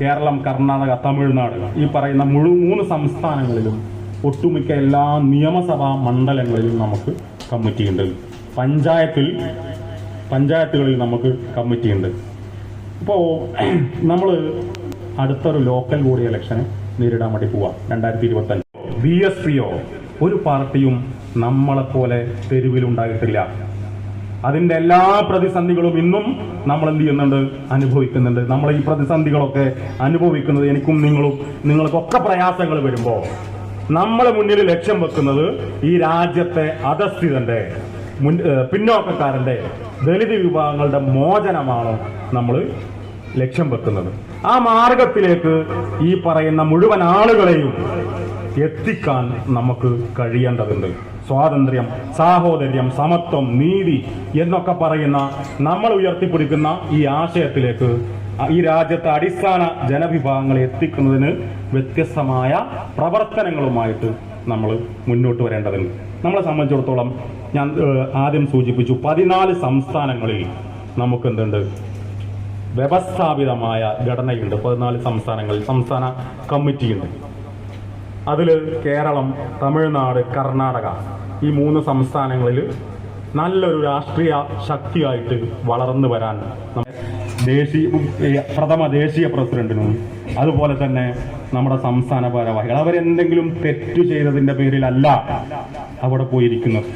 കേരളം കർണാടക തമിഴ്നാട് ഈ പറയുന്ന മുഴു മൂന്ന് സംസ്ഥാനങ്ങളിലും ഒട്ടുമിക്ക എല്ലാ നിയമസഭാ മണ്ഡലങ്ങളിലും നമുക്ക് കമ്മിറ്റിയുണ്ട് പഞ്ചായത്തിൽ പഞ്ചായത്തുകളിൽ നമുക്ക് കമ്മിറ്റിയുണ്ട് ഇപ്പോൾ നമ്മൾ അടുത്തൊരു ലോക്കൽ ബോഡി ഇലക്ഷന് നേരിടാൻ വേണ്ടി പോവാം. രണ്ടായിരത്തി ഇരുപത്തഞ്ച് ബി എസ് പിയോ ഒരു പാർട്ടിയും നമ്മളെപ്പോലെ തെരുവിലുണ്ടായിട്ടില്ല. അതിന്റെ എല്ലാ പ്രതിസന്ധികളും ഇന്നും നമ്മൾ എന്ത് ചെയ്യുന്നുണ്ട്? അനുഭവിക്കുന്നുണ്ട്. നമ്മൾ ഈ പ്രതിസന്ധികളൊക്കെ അനുഭവിക്കുന്നത് എനിക്കും നിങ്ങളും നിങ്ങൾക്കൊക്കെ പ്രയാസങ്ങൾ വരുമ്പോൾ നമ്മൾ മുന്നിൽ ലക്ഷ്യം വെക്കുന്നത് ഈ രാജ്യത്തെ അധസ്ഥിതന്റെ മുൻ ദളിത് വിഭാഗങ്ങളുടെ മോചനമാണ് നമ്മൾ ലക്ഷ്യം വെക്കുന്നത്. ആ മാർഗത്തിലേക്ക് ഈ പറയുന്ന മുഴുവൻ ആളുകളെയും എത്തിക്കാൻ നമുക്ക് കഴിയേണ്ടതുണ്ട്. സ്വാതന്ത്ര്യം സാഹോദര്യം സമത്വം നീതി എന്നൊക്കെ പറയുന്ന നമ്മൾ ഉയർത്തിപ്പിടിക്കുന്ന ഈ ആശയത്തിലേക്ക് ഈ രാജ്യത്തെ അടിസ്ഥാന ജനവിഭാഗങ്ങളെ എത്തിക്കുന്നതിന് വ്യത്യസ്തമായ പ്രവർത്തനങ്ങളുമായിട്ട് നമ്മൾ മുന്നോട്ട് വരേണ്ടതുണ്ട്. നമ്മളെ സംബന്ധിച്ചിടത്തോളം ഞാൻ ആദ്യം സൂചിപ്പിച്ചു പതിനാല് സംസ്ഥാനങ്ങളിൽ നമുക്ക് എന്തുണ്ട്? വ്യവസ്ഥാപിതമായ ഘടനയുണ്ട്. പതിനാല് സംസ്ഥാനങ്ങളിൽ സംസ്ഥാന കമ്മിറ്റിയുണ്ട്. അതിൽ കേരളം തമിഴ്നാട് കർണാടക ഈ മൂന്ന് സംസ്ഥാനങ്ങളിൽ നല്ലൊരു രാഷ്ട്രീയ ശക്തിയായിട്ട് വളർന്നു വരാൻ ദേശീയ പ്രഥമ ദേശീയ പ്രസിഡന്റിനും അതുപോലെ തന്നെ നമ്മുടെ സംസ്ഥാന ഭാരവാഹികൾ അവരെന്തെങ്കിലും തെറ്റ് ചെയ്തതിന്റെ പേരിലല്ല അവിടെ പോയിരിക്കുന്നത്.